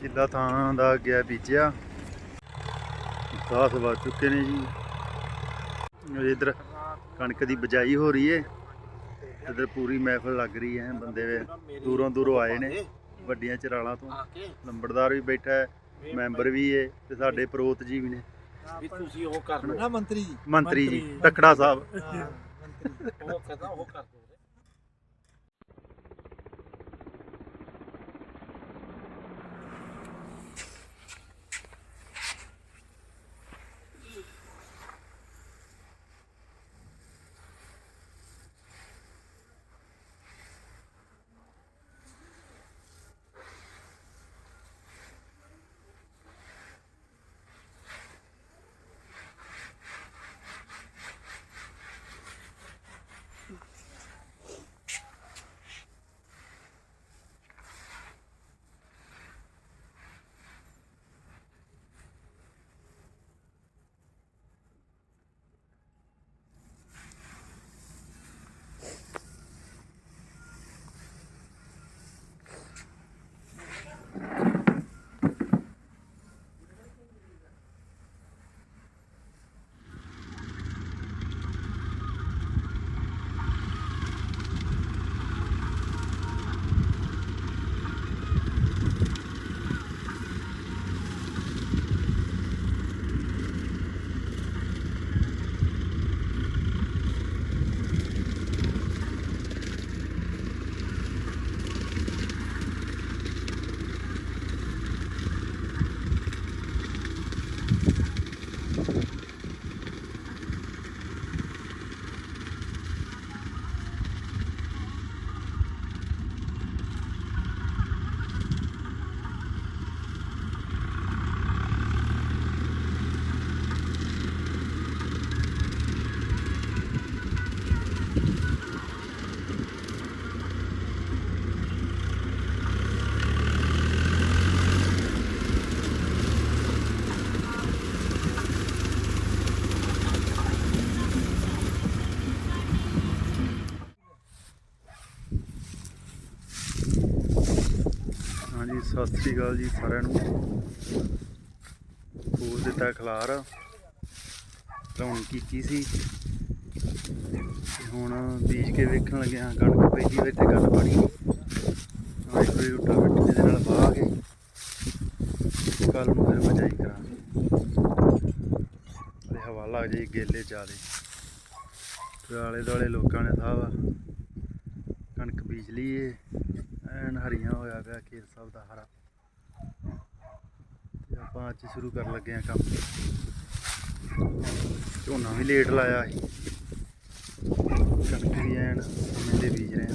ਕਿੱਲਾ ਥਾਂ ਦਾ ਗਿਆ ਬੀਜਿਆ। 10 ਵੱਜ ਚੁੱਕੇ ਨੇ ਜੀ। ਇਧਰ ਕਣਕ ਦੀ ਬਜਾਈ ਹੋ ਰਹੀ ਏ। ਇਧਰ ਪੂਰੀ ਮਹਿਫਲ ਲੱਗ ਰਹੀ ਹੈ। ਬੰਦੇ ਵੇ ਦੂਰੋਂ ਦੂਰੋਂ ਆਏ ਨੇ। ਵੱਡੀਆਂ ਚਰਾਲਾਂ ਤੋਂ। ਲੰਬੜਦਾਰ ਵੀ ਬੈਠਾ ਹੈ। ਮੈਂਬਰ ਵੀ ਏ ਤੇ ਸਾਡੇ ਪ੍ਰੋਤ ਜੀ ਵੀ ਨੇ। ਵੀ ਤੁਸੀਂ ਉਹ ਕਰ ਲਓ। ਨਾ ਮੰਤਰੀ ਜੀ। ਮੰਤਰੀ ਜੀ ਟੱਕੜਾ ਸਾਹਿਬ। ਉਹ ਕਹਿੰਦਾ ਉਹ ਕਰ ਸਤਿ ਸ੍ਰੀ ਅਕਾਲ ਜੀ ਸਾਰਿਆਂ ਨੂੰ। ਫੂਲ ਦਿੱਤਾ ਖਲਾਰ। ਲਾਉਣ ਕੀਤੀ ਸੀ? ਹੁਣ ਬੀਜ ਕੇ ਵੇਖਣ ਲੱਗਿਆ ਕਣਕ ਪਈ ਦੀ ਵਿੱਚ ਤੇ ਗੱਲ ਬਣੀ ਹਾਂ ਇੱਕ ਵਾਰੀ ਉੱਟਾ ਮਿੱਟੀ ਦੇ ਨਾਲ ਵਾਹ ਕੇ ਕੱਲ ਨੂੰ ਫਿਰ ਬਜਾਈ ਕਰਾਂਗੇ। ਤੇ ਹਵਾ ਲੱਗ ਜਾਈ ਗੇਲੇ ਜ਼ਿਆਦੇ। ਤੇ ਆਲੇ ਦੁਆਲੇ ਲੋਕਾਂ ਨੇ ਸਾਵਾ ਕਣਕ ਬੀਜ ਲਈ ਏ ਐਨ ਹਰੀਆਂ ਹੋਇਆ ਪਿਆ ਖੇਤ ਸਭ ਦਾ ਹਰਾ। ਤੇ ਆਪਾਂ ਅੱਜ ਸ਼ੁਰੂ ਕਰਨ ਲੱਗੇ ਆ ਕੰਮ। ਝੋਨਾ ਵੀ ਲੇਟ ਲਾਇਆ ਸੀ। ਕਣਕ ਵੀ ਐਨ ਸਮੇਂ ਦੇ ਬੀਜ ਰਹੇ ਆ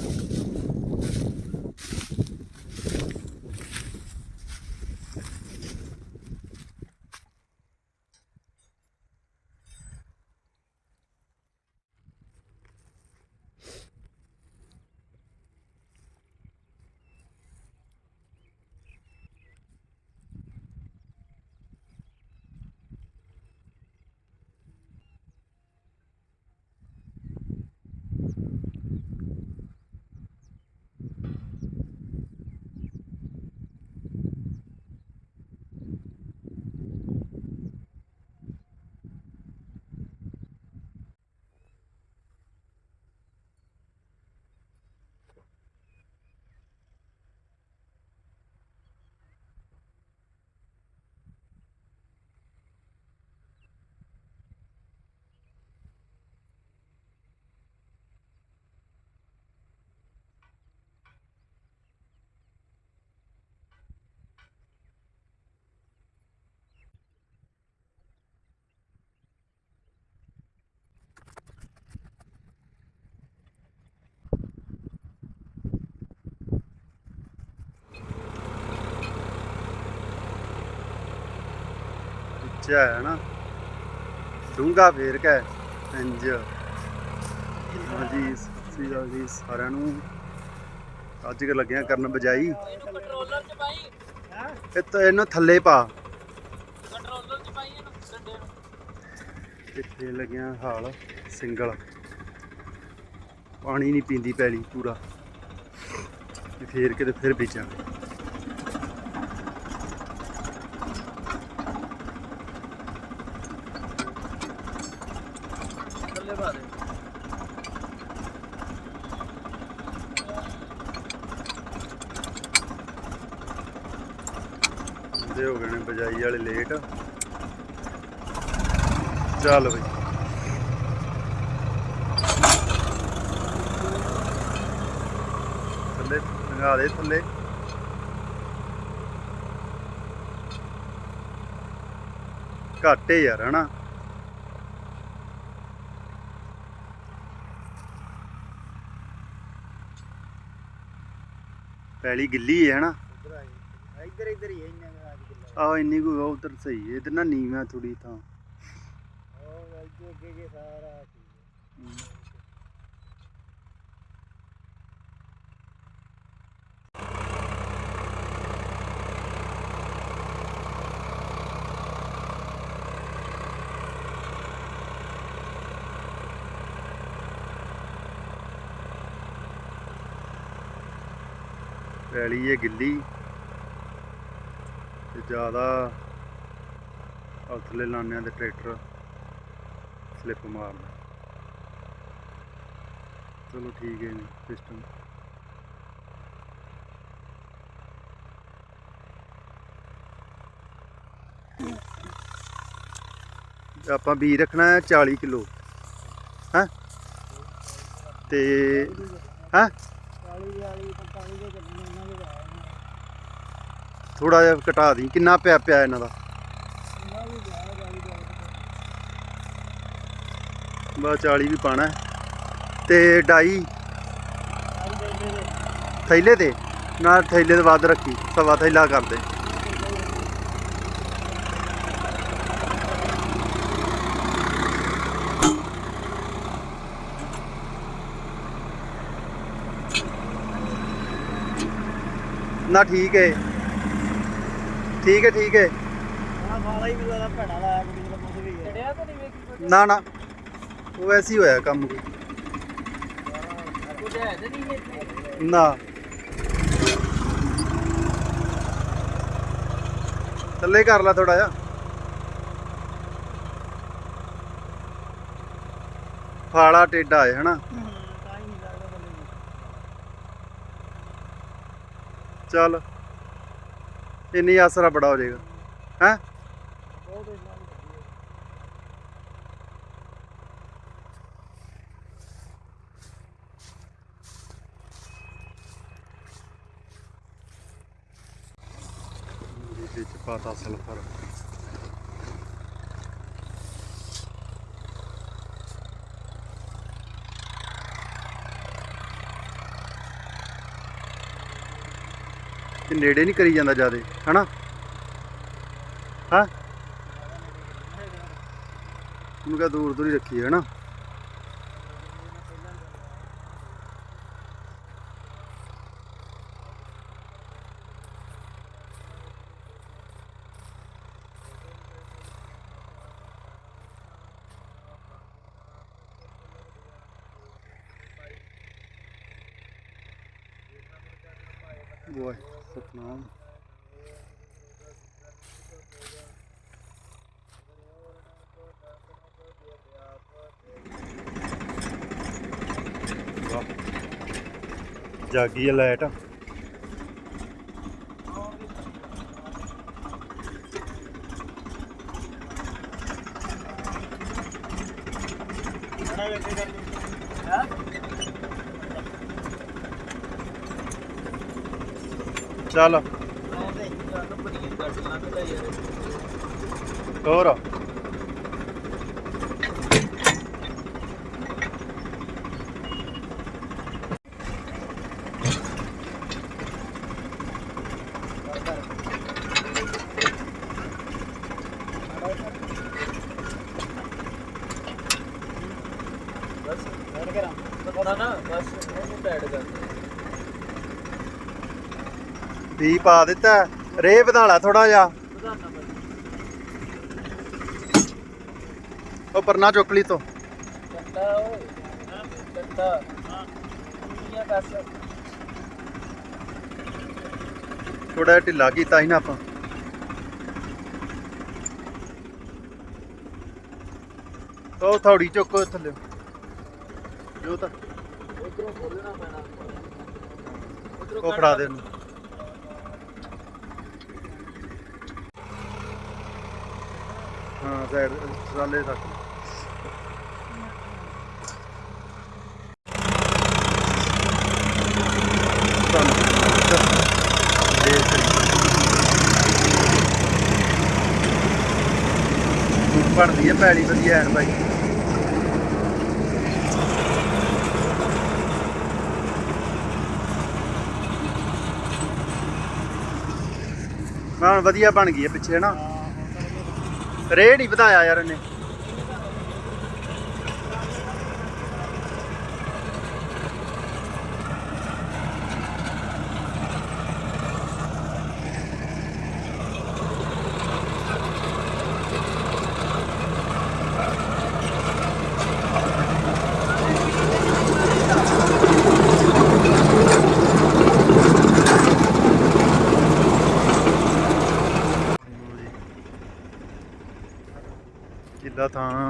ਉੱਚਾ ਹੈ ਨਾ ਡੂੰਗਾ ਫੇਰ ਕੇ ਇੰਜ। ਹਾਂਜੀ ਸਤਿ ਸ੍ਰੀ ਅਕਾਲ ਜੀ ਸਾਰਿਆਂ ਨੂੰ। ਅੱਜ ਕਿ ਲੱਗਿਆ ਕਰਨ ਬਜਾਈ। ਇਹਨੂੰ ਕੰਟਰੋਲਰ ਚ ਪਾਈ ਇਹ ਤਾਂ ਇਹਨੂੰ ਥੱਲੇ ਪਾ। ਕੰਟਰੋਲਰ ਚ ਪਾਈ ਇਹਨੂੰ ਡੰਡੇ ਨੂੰ ਇੱਥੇ ਲੱਗਿਆ ਹਾਲ ਸਿੰਗਲ। ਪਾਣੀ ਨਹੀਂ ਪੀਂਦੀ ਪੈਲੀ ਪੂਰਾ। ਤੇ ਫੇਰ ਤੇ ਫਿਰ ਬੀਜਾਂਗੇ ਬੰਦੇ ਹੋ ਗਏ ਨੇ ਬਜਾਈ ਵਾਲੇ ਲੇਟ ਚੱਲ ਬਈ। ਥੱਲੇ ਲੰਘਾ ਦੇ ਥੱਲੇ। ਘਾਟੇ ਯਾਰ ਹਨਾ? ਪੈਲੀ ਗਿੱਲੀ ਹੈ ਹਨਾ? ਇੱਧਰ ਇੱਧਰ ਹੀ ਹੈ ਇੰਨਾ ਕੁ ਆਹ ਇੰਨੀ ਕੋਈ ਉਧਰ ਸਹੀ ਹੈ ਇਧਰ ਨਾ ਨੀਵਾਂ ਥੋੜੀ ਤਾਂ। ਉਹ ਅੱਗੇ ਜੇ ਸਾਰਾ ਠੀਕ ਹੈ। ਪੈਲੀ ਹੈ ਗਿੱਲੀ ਤੇ ਜ਼ਿਆਦਾ ਹੌਸਲੇ ਲਾਉਂਦੇ ਤੇ ਟਰੈਕਟਰ ਸਲਿੱਪ ਮਾਰਦਾ ਚਲੋ ਠੀਕ ਹੈ ਜੀ ਸਿਸਟਮ ਆਪਾਂ ਬੀ ਰੱਖਣਾ ਹੈ 40 ਕਿਲੋ। ਹੈ? ਤੇ ਹੈ? 40 40 45 ਦੇ ਚੱਲਣੇ ਉਹਨਾਂ ਦੇ ਆਏ ਨੇ ਥੋੜਾ ਜਿਹਾ ਘਟਾ ਦੀ ਕਿੰਨਾ ਪਿਆ ਪਿਆ ਇਹਨਾਂ ਦਾ ਉਹਨਾਂ ਵੀ ਗਿਆ 40 ਦੇ ਬਸ 40 ਵੀ ਪਾਣਾ। ਤੇ ਡਾਈ ਥੈਲੇ ਤੇ ਨਾ ਥੈਲੇ ਦੇ ਵੱਧ ਰੱਖੀ ਸਵਾ ਥੈਲਾ ਕਰ ਦੇ ਨਾ ਠੀਕ ਹੈ ਠੀਕ ਹੈ ਠੀਕ ਹੈ ਨਾ ਨਾ। ਉਹ ਵੈਸੇ ਹੀ ਹੋਇਆ ਕੰਮ ਕੋਈ। ਕੁਝ ਹੈ ਤੇ ਨਹੀਂ ਇੱਥੇ ਨਾ। ਥੱਲੇ ਕਰ ਲੈ ਥੋੜਾ ਜਿਹਾ। ਫਾਲਾ ਟੇਡਾ ਹੈ, ਹਨਾ? ਚੱਲ। ਇੰਨੀ ਆਸਰਾ ਬੜਾ ਹੋ ਜਾਏਗਾ। ਹੈ ਬਹੁਤ ਇੰਨਾ ਵੀ ਵਧੀਆ ਵਿੱਚ ਪਾਤਾ ਸਲਫਰ ਇਹ ਨੇੜੇ ਨਹੀਂ ਕਰੀ ਜਾਂਦਾ ਜਿਆਦੇ, ਹਨਾ? ਹਾਂ? ਉਹਨੂੰ ਕਹ ਦੂਰ ਦੂਰ ਹੀ ਰੱਖੀ ਹੈ ਹਨਾ? ਵਾਹ ਸਤਨਾਮ। ਜਾਗੀ ਹੈ ਲਾਈਟ। ਚੱਲ। ਹੋਰ ਬਸ ਹੋਰ ਕਰਾਂ ਪਤਾ ਨਾ ਬਸ ਉਹਨੂੰ ਟੈਡ ਕਰ ਦੇ ਵੀ ਪਾ ਦਿੱਤਾ। ਰੇ ਵਧਾਲਾ ਥੋੜਾ ਜਿਹਾ। ਉਹ ਪਰਨਾ ਚੁੱਕ ਲਈ ਤੋਂ। ਥੋੜਾ ਜਿਹਾ ਢਿੱਲਾ ਕੀਤਾ ਸੀ ਨਾ ਆਪਾਂ। ਉਹ ਥੋੜੀ ਚੁੱਕ ਥੱਲੇ। ਜੋ ਤਾਂ। ਉਧਰੋਂ ਖੋਲਣਾ ਪੈਣਾ ਉਹ ਫੜਾ ਦੇ ਉਹਨੂੰ। ਹਾਂ, ਸਾਈਡ, ਸਾਲੇ ਤੱਕ। ਬਣਦੀ ਹੈ ਪੈਲੀ ਵਧੀਆ ਹੈ ਬਾਈ। ਹਾਂ, ਵਧੀਆ ਬਣ ਗਈ ਹੈ ਪਿੱਛੇ ਨਾ ਰੇਟ ਹੀ ਵਧਾਇਆ ਯਾਰ ਇਹਨੇ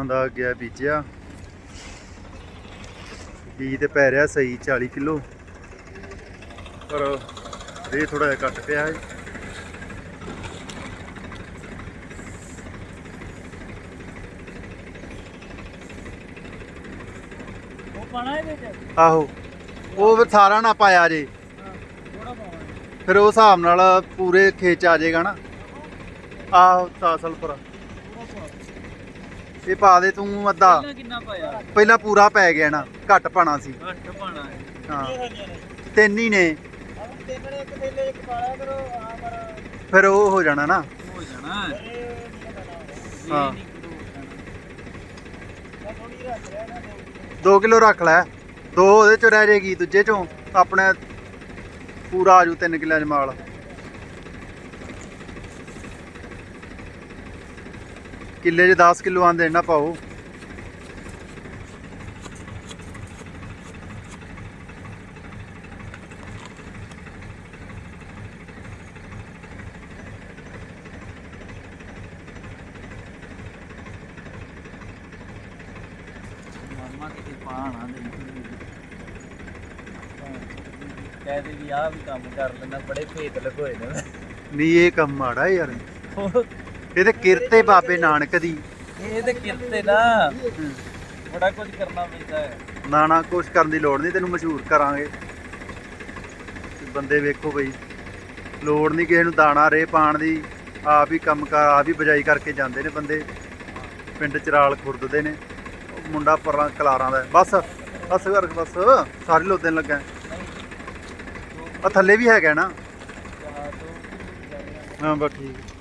ਥਾਂ ਦਾ ਗਿਆ ਬੀਜਿਆ। ਬੀਜ ਤੇ ਪੈ ਰਿਹਾ ਸਹੀ 40 ਕਿਲੋ। ਪਰ ਰੇ ਥੋੜਾ ਜਿਹਾ ਘੱਟ ਪਿਆ ਹੈ। ਆਹੋ। ਉਹ ਫਿਰ ਸਾਰਾ ਨਾ ਪਾਇਆ ਜੇ। ਫਿਰ ਉਹ ਹਿਸਾਬ ਨਾਲ ਪੂਰੇ ਖੇਚ ਆ ਜਾਏਗਾ ਨਾ। ਆਹੋ ਪਰ ਇਹ ਪਾ ਦੇ ਤੂੰ ਅੱਧਾ। ਪਹਿਲਾਂ ਕਿੰਨਾ ਪਾਇਆ? ਪਹਿਲਾਂ ਪੂਰਾ ਪੈ ਗਿਆ ਨਾ ਘੱਟ ਪਾਣਾ ਸੀ। ਘੱਟ ਪਾਣਾ ਹੈ। ਹਾਂ। ਤਿੰਨ ਹੀ ਨੇ। ਤਿੰਨ ਨੇ ਇੱਕ ਥੈਲੇ ਇੱਕ ਪਾਲਿਆ ਕਰੋ ਆ ਪਰ ਫਿਰ ਉਹ ਹੋ ਜਾਣਾ ਨਾ। ਹੋ ਜਾਣਾ। ਹੈ। ਇਹ ਨਹੀਂ ਬਣਾਉਣਾ ਹਾਂ। ਇਹ ਨਹੀਂ ਕਰੋ ਮੈਂ ਥੋੜੀ ਰੱਖ ਰਿਹਾ ਨਾ 2 ਕਿਲੋ ਰੱਖ ਲੈ। ਦੋ ਉਹਦੇ ਚ ਰਹਿ ਜਾਏਗੀ ਦੂਜੇ ਚੋਂ। ਆਪਣੇ ਪੂਰਾ ਆਜੂ 3 ਕਿੱਲਿਆਂ ਚ ਕਿੱਲੇ 'ਚ 10 ਕਿਲੋ ਆਂਦੇ ਨਾ ਪਾਓ। ਪਾਣਾ ਦੇ ਕਹਦੇ ਵੀ ਆ ਵੀ ਕੰਮ ਕਰ ਲੈਣਾ ਬੜੇ ਭੇਤ ਲਗੋਏ ਨੇ। ਨਹੀਂ ਇਹ ਕੰਮ ਮਾੜਾ ਯਾਰ। ਤੇ ਕਿਰਤੇ ਬਾਬੇ ਨਾਨਕ ਦੀ। ਇਹ ਤੇ ਕਿਰਤੇ ਨਾ। ਬੜਾ ਕੁਝ ਕਰਨਾ ਪੈਂਦਾ ਹੈ। ਨਾ ਨਾ ਕੁਛ ਕਰਨ ਦੀ ਲੋੜ ਨਹੀਂ ਤੈਨੂੰ ਮਸ਼ਹੂਰ ਕਰਾਂਗੇ। ਬੰਦੇ ਵੇਖੋ ਬਈ ਲੋੜ ਨਹੀਂ ਕਿਸੇ ਨੂੰ ਦਾਣਾ ਰੇ ਪਾਣ ਦੀ। ਆਪ ਹੀ ਕੰਮ ਕਰ ਆਪ ਹੀ ਬਜਾਈ ਕਰਕੇ ਜਾਂਦੇ ਨੇ ਬੰਦੇ। ਪਿੰਡ ਚਰਾਲ ਖੁਰਦਦੇ ਨੇ। ਉਹ ਮੁੰਡਾ ਪਰਾਂ ਕਲਾਰਾਂ ਦਾ। ਬਸ ਬਸ ਕਰ ਬਸ ਸਾਰੇ ਲੋਦਣ ਲੱਗਾ। ਆ ਥੱਲੇ ਵੀ ਹੈਗਾ ਨਾ। ਹਾਂ ਬਸ ਠੀਕ ਹੈ।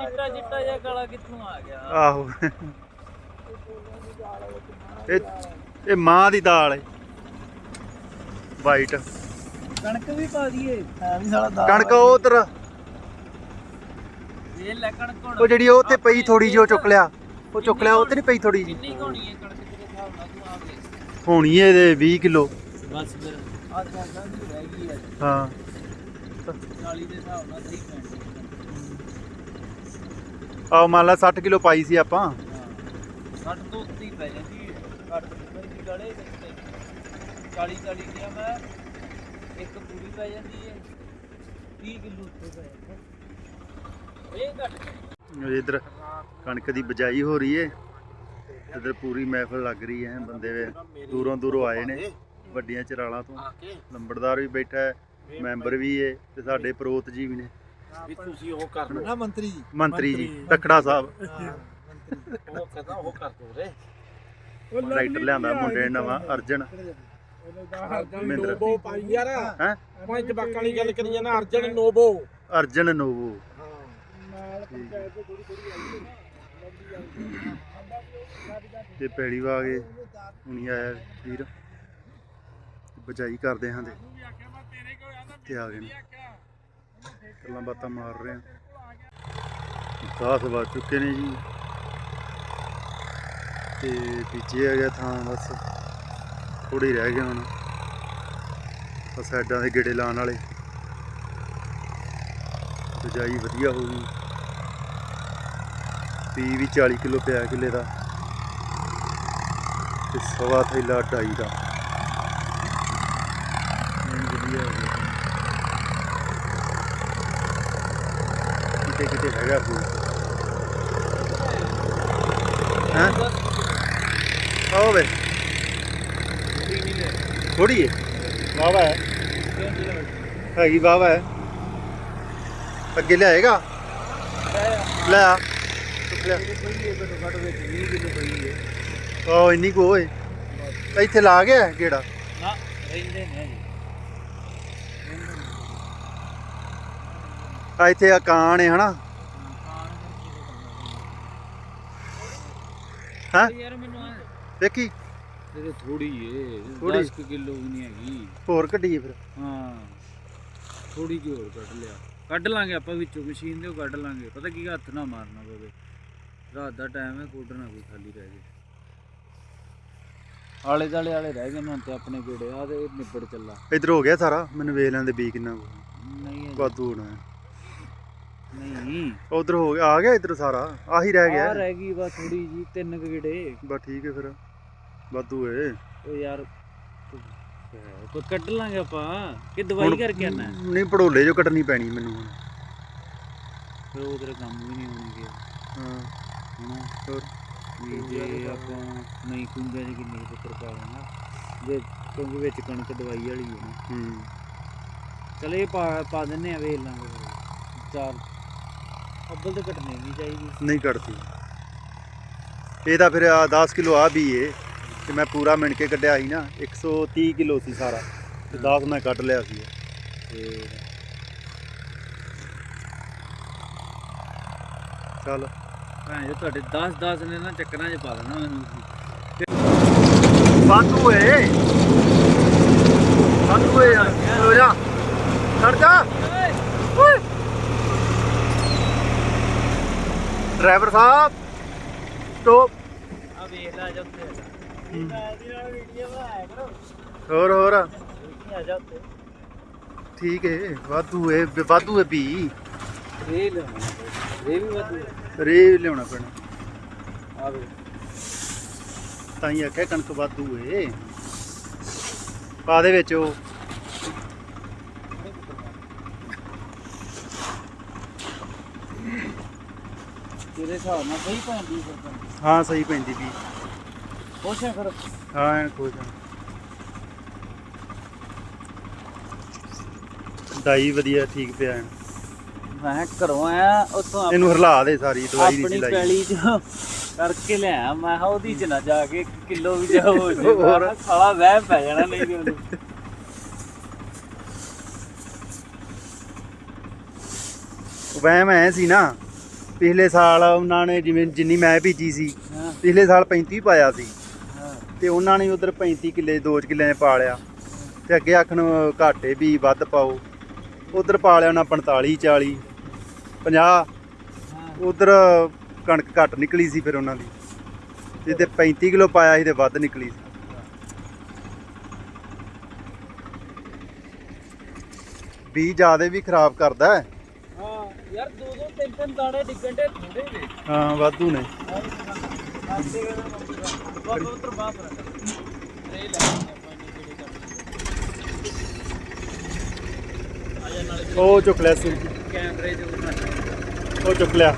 ਚਿੱਟਾ ਚਿੱਟਾ ਜਿਹਾ ਕਾਲਾ ਕਿੱਥੋਂ ਆ ਗਿਆ ਆਹੋ ਇਹ ਇਹ ਮਾਂ ਦੀ ਦਾਲ ਹੈ ਵਾਈਟ। ਕਣਕ ਵੀ ਪਾ ਦਈਏ। ਹੈ ਵੀ ਸਾਲਾ ਦਾਲ ਕਣਕ ਉਧਰ ਇਹ ਲੈ ਕਣਕ ਹੁਣ। ਉਹ ਜਿਹੜੀ ਉਹ ਤੇ ਪਈ ਥੋੜੀ ਜਿਹੀ ਉਹ ਚੁੱਕ ਲਿਆ। ਉਹ ਚੁੱਕ ਲਿਆ ਉਹ ਤੇ ਨਹੀਂ ਪਈ ਥੋੜੀ ਜੀ ਕਿੰਨੀ ਹੋਣੀ ਹੈ ਕਣਕ ਤੇਰੇ ਹਿਸਾਬ ਨਾਲ ਤੂੰ ਆਪ ਦੇਖ। ਹੋਣੀ ਹੈ ਇਹਦੇ 20 ਕਿਲੋ। ਬਸ ਫਿਰ। ਆ ਜਾਂਦਾ ਦੀ ਰਹਿ ਗਈ ਹੈ। ਹਾਂ। 40 ਦੇ ਹਿਸਾਬ ਨਾਲ ਸਹੀ ਪੈਂਦੀ ਆਹ ਮੰਨ ਲਾ 60 ਕਿਲੋ ਪਾਈ ਸੀ ਆਪਾਂ। ਹਾਂ 60 ਤੋਂ ਉੱਤੇ ਹੀ ਪੈ ਜਾਂਦੀ ਹੈ ਘੱਟ ਪੈਂਦੀ ਗਲੇ ਦੇ 40 40 ਦੀਆਂ ਮੈਂ। ਇੱਕ ਪੂਰੀ ਪੈ ਜਾਂਦੀ ਹੈ 30 ਕਿਲੋ ਉੱਤੇ ਪੈ ਜਾਂਦਾ ਇਹ ਘੱਟ ਇਧਰ ਕਣਕ ਦੀ ਬਜਾਈ ਹੋ ਰਹੀ ਏ। ਇਧਰ ਪੂਰੀ ਮਹਿਫਲ ਲੱਗ ਰਹੀ ਹੈ। ਬੰਦੇ ਦੂਰੋਂ ਦੂਰੋਂ ਆਏ ਨੇ। ਵੱਡੀਆਂ ਚਰਾਲਾਂ ਤੋਂ। ਲੰਬੜਦਾਰ ਵੀ ਬੈਠਾ ਹੈ। ਮੈਂਬਰ ਵੀ ਏ ਤੇ ਸਾਡੇ ਪ੍ਰੋਤ ਜੀ ਵੀ ਨੇ। ਵੀ ਤੁਸੀਂ ਉਹ ਕਰ ਲਓ। ਨਾ ਮੰਤਰੀ ਜੀ। ਮੰਤਰੀ ਜੀ ਤਖੜਾ ਸਾਹਿਬ। ਉਹ ਕਹਿੰਦਾ ਉਹ ਕਰ ਦੋ ਰੇ। ਟਰੈਕਟਰ ਲਿਆਂਦਾ ਮੁੰਡੇ ਨੇ ਨਵਾਂ ਅਰਜਨ। ਨੋਬੋ ਪਾਈ ਯਾਰ। ਹੈ? ਮੈਂ ਜਵਾਕਾਂ ਵਾਲੀ ਗੱਲ ਕਰੀ ਜਾਣਾ ਅਰਜਨ ਨੋਬੋ ਅਰਜਨ ਨੋਵੋ। ਤੇ ਪੈੜੀ ਵਾ ਕੇ ਹੁਣੀ ਆਇਆ ਵੀਰ। ਬਜਾਈ ਕਰਦੇ ਹਾਂ ਤੇ। ਤੇ ਆ ਗਏ ਨੇ। ਗੱਲਾਂ ਬਾਤਾਂ ਮਾਰ ਰਹੇ ਆ ਦਸ ਵੱਜ ਚੁੱਕੇ ਨੇ ਜੀ। ਤੇ ਪਿੱਛੇ ਆ ਗਿਆ ਥਾਂ, ਬਸ ਥੋੜੀ ਰਹਿ ਗਿਆ ਹੁਣ। ਆ ਸਾਈਡਾਂ ਦੇ ਗੇੜੇ ਲਾਉਣ ਵਾਲੇ। ਬਿਜਾਈ ਵਧੀਆ ਹੋ ਗਈ। ਪੀ ਵੀ 40 ਕਿਲੋ ਪਿਆ ਕਿੱਲੇ ਦਾ। ਤੇ ਸਵਾ ਥੈਲਾ ਢਾਈ ਦਾ। ਵਧੀਆ ਹੋ ਗਿਆ। ਕਿਤੇ ਕਿਤੇ ਹੈਗਾ ਫੂਲ ਹੈਂ? ਆਓ ਵੇ। ਥੋੜੀ ਹੈ ਵਾਵਾ ਹੈ। ਹੈਗੀ ਵਾਵਾ ਹੈ। ਅੱਗੇ ਲਿਆਏਗਾ? ਲੈ ਆ। ਲਿਆ ਉਹ ਇੰਨੀ ਕੋ ਓਏ ਇੱਥੇ ਲਾ ਗਿਆ ਕਿਹੜਾ ਨਾ, ਰਹਿੰਦੇ ਨੇ ਆ ਇੱਥੇ ਆ ਕਾਨ ਹੈ ਹਨਾ? ਹਾਂ? ਯਾਰ ਮੈਨੂੰ ਦੇਖੀ? ਤੇਰੇ ਥੋੜੀ ਏ ਥੋੜ੍ਹੀ? 10 ਕਿਲੋ ਵੀ ਨਹੀਂ ਹੈਗੀ। ਹੋਰ ਕੱਢੀਏ ਫਿਰ। ਹਾਂ ਥੋੜੀ ਜਿਹੀ ਹੋਰ ਕੱਢ ਲਿਆ। ਕੱਢ ਲਾਂਗੇ ਆਪਾਂ ਵਿੱਚੋਂ ਮਸ਼ੀਨ ਦੇ ਉਹ ਕੱਢ ਲਾਂਗੇ। ਪਤਾ ਕੀ ਹੱਥ ਨਾ ਮਾਰਨਾ ਪਵੇ। ਰਾਤ ਦਾ ਟਾਈਮ ਹੈ ਕੋਡਣਾ ਕੋਈ ਖਾਲੀ ਰਹਿ ਜੇ। ਆਲੇ ਦਾਲੇ ਵਾਲੇ ਰਹਿ ਗਏ ਨਾ ਤੇ ਆਪਣੇ ਗੇੜੇ ਆ ਤੇ ਨਿਬੜ ਚੱਲਾ। ਇੱਧਰ ਹੋ ਗਿਆ ਸਾਰਾ? ਮੈਨੂੰ ਵੇਖ ਲੈਂਦੇ ਬੀ ਕਿੰਨਾ ਕੁ। ਨਹੀਂ ਵਾਧੂ ਹੋਣਾ ਨਹੀਂ। ਉਧਰ ਹੋ ਗਿਆ ਆ ਗਿਆ ਇੱਧਰ ਸਾਰਾ ਆਹੀ ਰਹਿ ਆ ਗਿਆ ਰਹਿ ਗਈ ਬਸ ਥੋੜੀ ਜੀ ਤਿੰਨ ਕੁ ਗੇੜੇ। ਬਸ ਠੀਕ ਹੈ ਫਿਰ ਵਾਧੂ ਏ। ਉਹ ਯਾਰ ਕੋਈ ਕੱਢ ਲਾਂਗੇ ਆਪਾਂ ਕਿ ਦਵਾਈ ਕਰਕੇ ਆਣਾ ਨਹੀਂ ਪੜੋਲੇ ਜੋ ਕੱਟਣੀ ਪੈਣੀ ਮੈਨੂੰ ਹੁਣ। ਫਿਰ ਉਹ ਤੇਰੇ ਕੰਮ ਵੀ ਨਹੀਂ ਹੋਣਗੇ ਹਾਂ। ਹਨਾ? ਹੋਰ? ਵੀ ਜੇ ਆਪਾਂ ਨਹੀਂ ਕੁੰਗੇ ਚ ਕਿੰਨੇ ਕੁ ਪੱਤਰ ਪਾ ਲੈਣਾ ਜੇ ਕਿਉਂਕਿ ਵਿੱਚ ਕਣਕ ਦਵਾਈ ਵਾਲੀ ਹੈ ਨਾ। ਹੂੰ। ਚਲ ਇਹ ਪਾ ਪਾ ਦਿੰਨੇ ਆ ਵੇਖ ਲਾਂਗੇ। ਚਾਰ ਅੱਬਲ ਤੇ ਘਟਨੇ ਨਹੀਂ ਚਾਹੀਦੀ। ਨਹੀਂ ਕੱਟਦੀ ਇਹ ਤਾਂ ਫਿਰ ਆ 10 ਕਿਲੋ ਆ ਵੀ ਏ ਤੇ ਮੈਂ ਪੂਰਾ ਮਿਣ ਕੇ ਕੱਢਿਆ ਸੀ ਨਾ 130 ਕਿਲੋ ਸੀ ਸਾਰਾ ਤੇ 10 ਮੈਂ ਕੱਢ ਲਿਆ ਸੀ। ਤੇ ਚੱਲ। ਭੈਣ ਜੀ ਤੁਹਾਡੇ 10 10 ਨੇ ਨਾ ਚੱਕਰਾਂ 'ਚ ਪਾ ਦੇਣਾ ਮੈਨੂੰ। ਵਾਧੂ ਏ। ਵਾਧੂ ਏ ਹੋ ਜਾ ਖੜ ਜਾ ਡਰਾਈਵਰ ਸਾਹਿਬ ਸਟੋਪ ਆ ਵੇਖ ਲੈ ਜਾ ਉੱਤੇ ਵੀਡੀਓ ਬਣਾਇਆ ਕਰੋ। ਹੋਰ ਹੋਰ। ਆ ਜਾ ਉੱਤੇ ਠੀਕ ਏ ਵਾਧੂ ਏ ਵਾਧੂ ਏ ਵੀ। ਰੇ ਲੈ ਰੇ ਵੀ ਵਾਧੂ ਹੈ। ਰੇ ਲਿਆਉਣਾ ਪੈਣਾ। ਆ ਵੇ ਤਾਂ ਹੀ ਆਖਿਆ ਕਣਕ ਵਾਧੂ ਏ। ਪਾ ਦੇ ਵਿੱਚ ਉਹ। ਤੇਰੇ ਹਿਸਾਬ ਨਾਲ ਸਹੀ ਪੈਂਦੀ ਫਿਰ ਹਾਂ ਸਹੀ ਪੈਂਦੀ ਵੀ। ਖੁਸ਼ ਹੈ ਫਿਰ? ਹਾਂ ਐਨ ਖੋ ਜਾ ਦਾਈ ਵਧੀਆ ਠੀਕ ਪਿਆ ਐਨ। ਮੈਂ ਘਰੋਂ ਆਇਆ ਉੱਥੋਂ ਇਹਨੂੰ ਹਰਲਾ ਦੇ ਸਾਰੀ ਦਵਾਈ ਦੀ ਆਪਣੀ ਪੈਲੀ ਚ ਕਰਕੇ ਲਿਆ ਮੈਂ ਕਿਹਾ ਉਹਦੀ ਚ ਨਾ ਜਾ ਕੇ ਕਿਲੋ ਵੀ ਜਾ ਹੋ ਜੇ। ਹੋਰ। ਸਾਲਾ ਵਹਿਮ ਪੈ ਜਾਣਾ ਨਹੀਂ ਤੇ ਉਹਨੂੰ। ਵਹਿਮ ਐ ਸੀ ਨਾ। ਪਿਛਲੇ ਸਾਲ ਉਹਨਾਂ ਨੇ ਜਿਵੇਂ ਜਿੰਨੀ ਮੈਂ ਭੀਜੀ ਸੀ ਪਿਛਲੇ ਸਾਲ 35 ਪਾਇਆ ਸੀ। ਤੇ ਉਹਨਾਂ ਨੇ ਉਧਰ 35 ਕਿੱਲੇ ਦੋ ਕਿੱਲੇ ਨੇ ਪਾ ਲਿਆ ਤੇ ਅੱਗੇ ਆਖਣ ਘਾਟੇ ਵੀ ਵੱਧ ਪਾਓ। ਉਧਰ ਪਾ ਲਿਆ ਉਹਨਾਂ 45 40 50 ਹਾਂ। ਉਧਰ ਕਣਕ ਘੱਟ ਨਿਕਲੀ ਸੀ ਫਿਰ ਉਹਨਾਂ ਦੀ। ਜਿੱਤੇ 35 ਕਿਲੋ ਪਾਇਆ ਸੀ ਤੇ ਵੱਧ ਨਿਕਲੀ ਸੀ। ਬੀਜ ਜਿਆਦੇ ਵੀ ਖਰਾਬ ਕਰਦਾ ਹਾਂ। ਯਾਰ ਦੋ ਦੋ ਤਿੰਨ ਤਿੰਨ ਦਾਣੇ ਡਿੱਗਣ ਦੇ ਥੋੜੇ ਨੇ ਹਾਂ ਵਾਧੂ ਨੇ। ਆਸਤੇ ਬਾਬਾ ਉਤਰ ਬਾਪ ਰੇ ਲੈ ਆਪਾਂ ਨੇ ਜਿਹੜੇ ਕਰ ਆ ਜਾ ਨਾਲੇ ਉਹ ਚੁੱਕ ਲਿਆ ਸੀ। ਕੈਮਰੇ ਜੋ ਉਹ ਚੁੱਕ ਲਿਆ।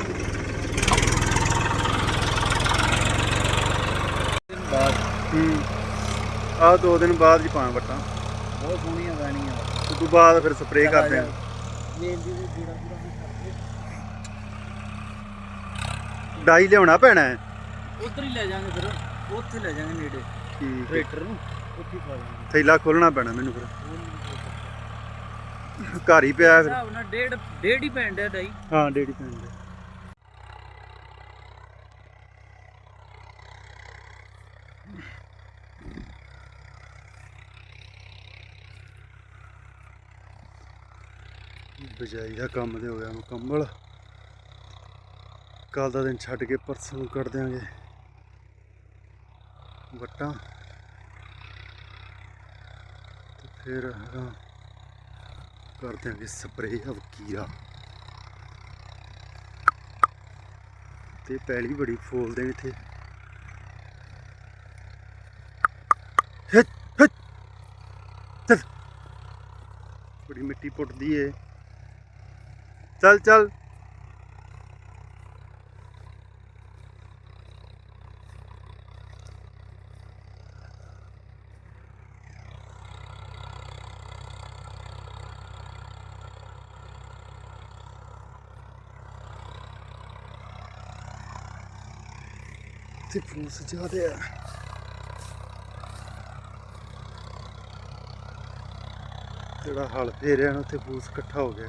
ਬਾਅਦ ਹੂੰ। ਆਹ ਦੋ ਦਿਨ ਬਾਅਦ ਹੀ ਪਾਣ ਵੱਟਾਂ। ਬਹੁਤ ਸੋਹਣੀਆਂ ਬਣੀਆਂ। ਉਸ ਤੋਂ ਬਾਅਦ ਫਿਰ ਸਪਰੇਅ ਕਰਦੇ ਆ। ਮੇਨ ਦੀ ਪੂਰਾ ਪੂਰਾ ਵੀ ਡਾਈ ਲਿਆਉਣਾ ਪੈਣਾ ਹੈ। ਉਧਰ ਹੀ ਲੈ ਜਾਾਂਗੇ ਫਿਰ ਉੱਥੇ ਲੈ ਜਾਾਂਗੇ ਨੇੜੇ। ਠੀਕ ਹੈ। ਟਰੈਕਟਰ ਨੂੰ ਉੱਥੇ ਹੀ ਪਾ ਦਾਂਗੇ ਥੈਲਾ ਖੋਲਣਾ ਪੈਣਾ ਮੈਨੂੰ ਫਿਰ। ਘਰ ਹੀ ਪਿਆ ਫਿਰ। ਹਿਸਾਬ ਨਾਲ ਡੇਢ ਡੇਢ ਹੀ ਪੈਣ ਡਿਆ ਡਾਈ। ਹਾਂ ਡੇੜੀ ਪੈਣ ਦੇ ਬਜਾਈ ਦਾ ਕੰਮ ਤੇ ਹੋ ਗਿਆ ਮੁਕੰਮਲ। ਕੱਲ ਦਾ ਦਿਨ ਛੱਡ ਕੇ ਪਰਸੋਂ ਨੂੰ ਕੱਢ ਦਿਆਂਗੇ। ਵੱਟਾਂ। ਤੇ ਫਿਰ ਹੈਗਾ, ਕਰ ਦਿਆਂਗੇ ਸਪਰੇਅ ਵਕੀਰਾ। ਤੇ ਪੈਲੀ ਬੜੀ ਫੋਲਦੇ ਨੇ ਇੱਥੇ। ਹਿੱਟ ਹਿੱਟ ਚੱਲ। ਬੜੀ ਮਿੱਟੀ ਪੁੱਟਦੀ ਏ। ਚੱਲ ਚੱਲ। ਤੇ ਫੂਸ ਜ਼ਿਆਦੇ ਜਿਹੜਾ ਹਲ ਫੇਰਿਆ ਨਾ ਉੱਥੇ ਫੂਸ ਇਕੱਠਾ ਹੋ ਗਿਆ।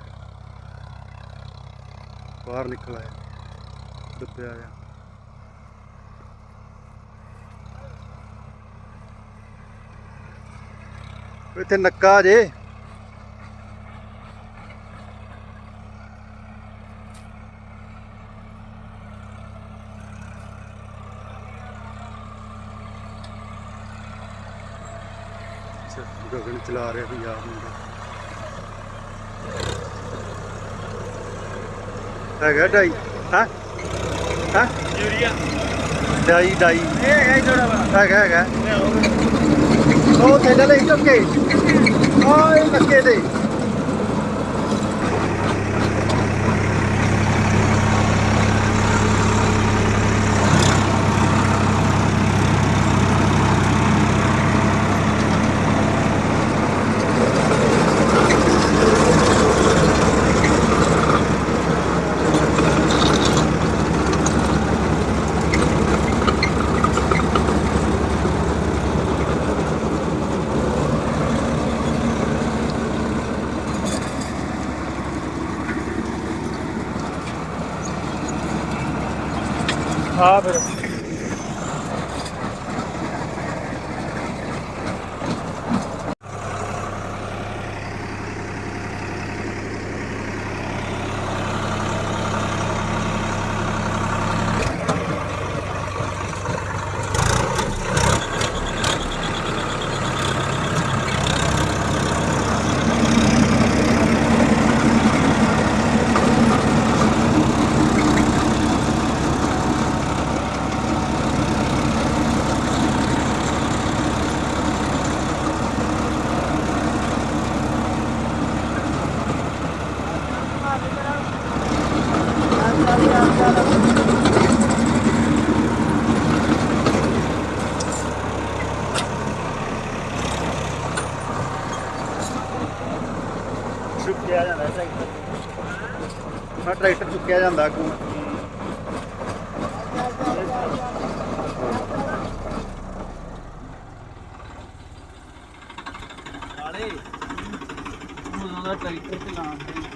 ਬਾਹਰ ਨਿਕਲ ਆਇਆ। ਦੱਬਿਆ ਆ ਇੱਥੇ ਨੱਕਾ ਜੇ। ਚਲਾ ਰਿਹਾ ਵੀ ਯਾਰ ਮੁੰਡਾ। ਹੈਗਾ ਡਾਈ ਹਾਂ? ਹਾਂ? ਯੂਰੀਆ ਡਾਈ ਡਾਈ ਇਹ ਹੈਗਾ ਥੋੜਾ ਵਾ ਹੈਗਾ ਹੈਗਾ। ਉਹ ਥੈਲੇ ਲਈ ਚੁੱਕੇ ਓਏ ਨੱਕੇ ਦੇ ਹਾਂ ਫਿਰ ਚੁੱਕਿਆ ਜਾਂਦਾ ਟਰੈਕਟਰ ਹਾਂ ਟਰੈਕਟਰ ਚੁੱਕਿਆ ਜਾਂਦਾ ਅੱਗੋਂ। ਨਾਲੇ ਉਦੋਂ ਦਾ ਟਰੈਕਟਰ ਚਲਾਉਂਦੇ